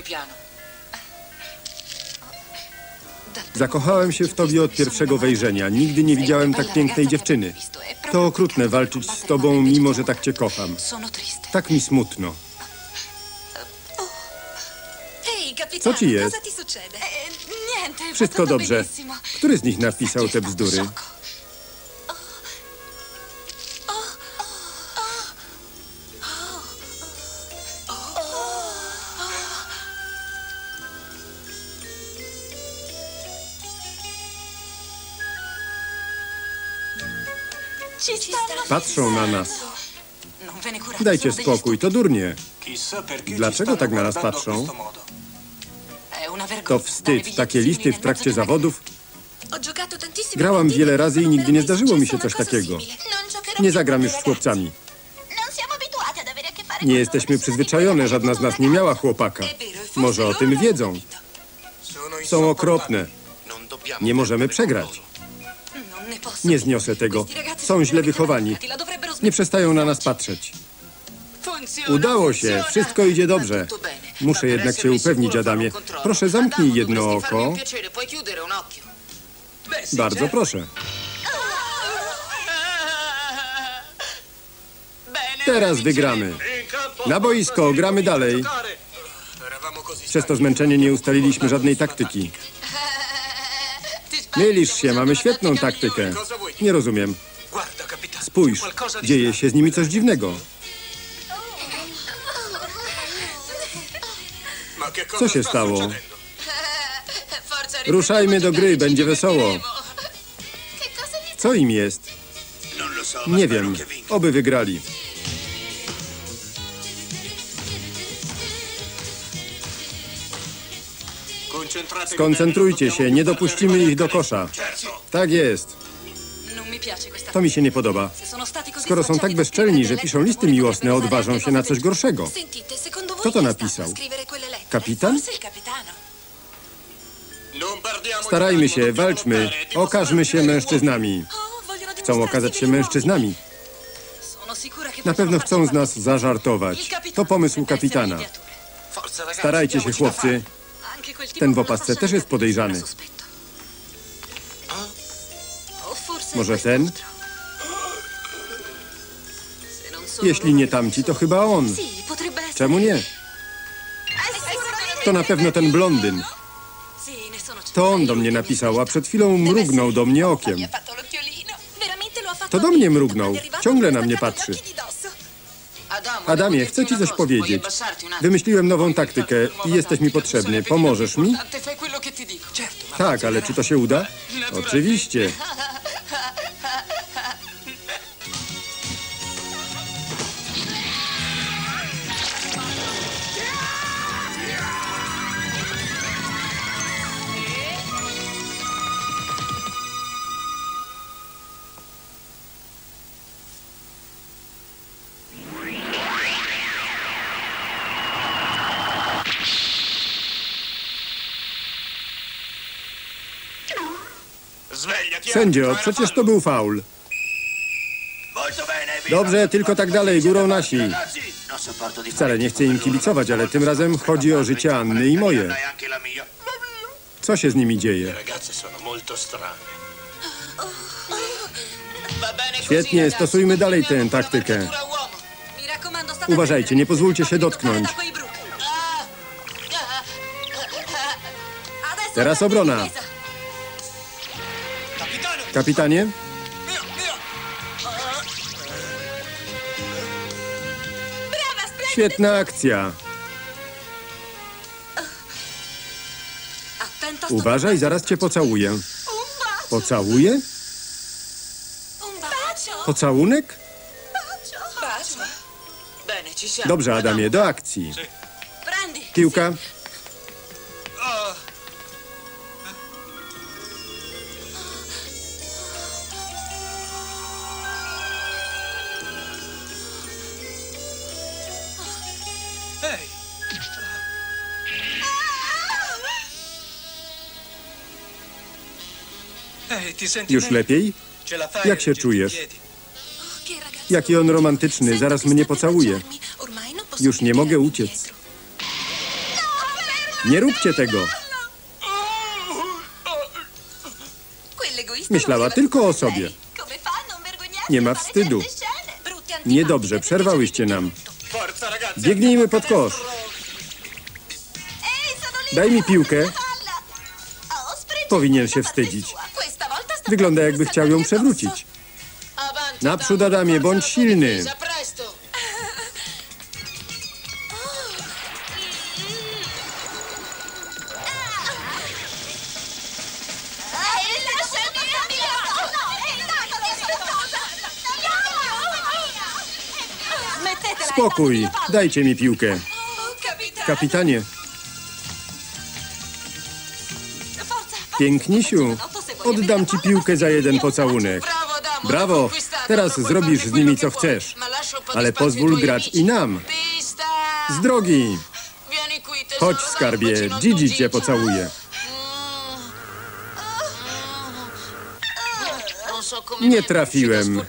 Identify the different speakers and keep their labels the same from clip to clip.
Speaker 1: mio piano.
Speaker 2: Zakochałem się w tobie od pierwszego wejrzenia. Nigdy nie widziałem tak pięknej dziewczyny. To okrutne walczyć z tobą, mimo że tak cię kocham. Tak mi smutno. Co ci jest?
Speaker 1: niente, va
Speaker 2: Wszystko dobrze. Który z nich napisał te bzdury? Patrzą na nas.
Speaker 1: Curate,
Speaker 2: Dajcie spokój, to durnie. Dlaczego tak na nas patrzą?
Speaker 1: vergogna.
Speaker 2: To wstyd. Takie listy w trakcie zawodów. Grałam wiele razy i nigdy nie zdarzyło mi się coś takiego. Nie zagram już z chłopcami. Nie jesteśmy przyzwyczajone, żadna z nas nie miała chłopaka. Może o tym wiedzą. Są okropne. Nie możemy przegrać. Nie zniosę tego. Są źle wychowani. Nie przestają na nas patrzeć. Udało się, wszystko idzie dobrze. Muszę jednak się upewnić, Adamie. Proszę, zamknij jedno oko. Bardzo proszę. Teraz wygramy. Na boisko, gramy dalej. Przez to zmęczenie nie ustaliliśmy żadnej taktyki. Mylisz się, mamy świetną taktykę. Nie rozumiem. Spójrz, dzieje się z nimi coś dziwnego. Co się
Speaker 3: sta
Speaker 2: stało? Ruszajmy do gry, będzie wesoło. Co im jest? Nie wiem. Oby wygrali. Skoncentrujcie się, nie dopuścimy ich do kosza. Tak jest. To mi się nie podoba. Skoro są tak bezczelni, że piszą listy miłosne, odważą się na coś gorszego. Kto to napisał? Kapitan? Starajmy się, walczmy. Okażmy się mężczyznami. Chcą okazać się mężczyznami. Na pewno chcą z nas zażartować. To pomysł kapitana. Starajcie się, chłopcy. Ten w opasce też jest podejrzany. Może ten? Jeśli nie tamci, to chyba on. Czemu nie? To na pewno ten blondyn. To on do mnie napisał, a przed chwilą mrugnął do mnie okiem. To do mnie mrugnął. Ciągle na mnie patrzy. Adamie, chcę ci coś powiedzieć. Wymyśliłem nową taktykę i jesteś mi potrzebny. Pomożesz mi? Tak, ale czy to się uda? Oczywiście. Sędzio, przecież to był faul. Dobrze, tylko tak dalej, górą nasi. Wcale nie chcę im kibicować, ale tym razem chodzi o życie Anny i moje. Co się z nimi dzieje? Świetnie, stosujmy dalej tę taktykę. Uważajcie, nie pozwólcie się dotknąć. Teraz obrona. Kapitanie? Świetna akcja. Uważaj, zaraz cię pocałuję. Pocałuję? Pocałunek? Dobrze, Adamie, do akcji. Piłka. Już lepiej? Jak się czujesz? Jaki on romantyczny, zaraz mnie pocałuje. Już nie mogę uciec. Nie róbcie tego. Myślała tylko o sobie. Nie ma wstydu. Niedobrze, przerwałyście nam. Biegnijmy pod kosz. Daj mi piłkę. Powinien się wstydzić. Wygląda jakby chciał ją przewrócić. Naprzód, Adamie, bądź silny. Spokój. Dajcie mi piłkę. Kapitanie, pięknisiu, oddam ci piłkę za jeden pocałunek. Brawo. Teraz zrobisz z nimi co chcesz. Ale pozwól grać i nam. Z drogi. Chodź, skarbie. Gigi cię pocałuje. Nie trafiłem.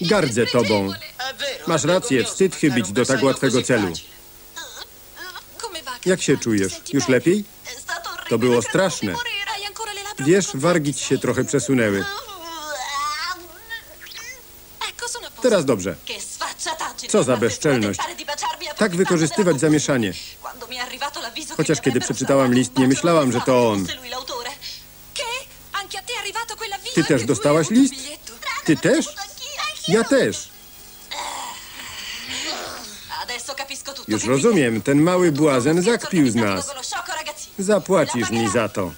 Speaker 2: Gardzę tobą. Masz rację, wstyd chybić do tak łatwego celu. Jak się czujesz? Już lepiej? To było straszne. Wiesz, wargi ci się trochę przesunęły. Teraz dobrze. Co za bezczelność. Tak wykorzystywać zamieszanie. Chociaż kiedy przeczytałam list, nie myślałam, że to on. Ty też dostałaś list? Ty też? Ja też. Już rozumiem, ten mały błazen zakpił z nas. Zapłacisz mi za to.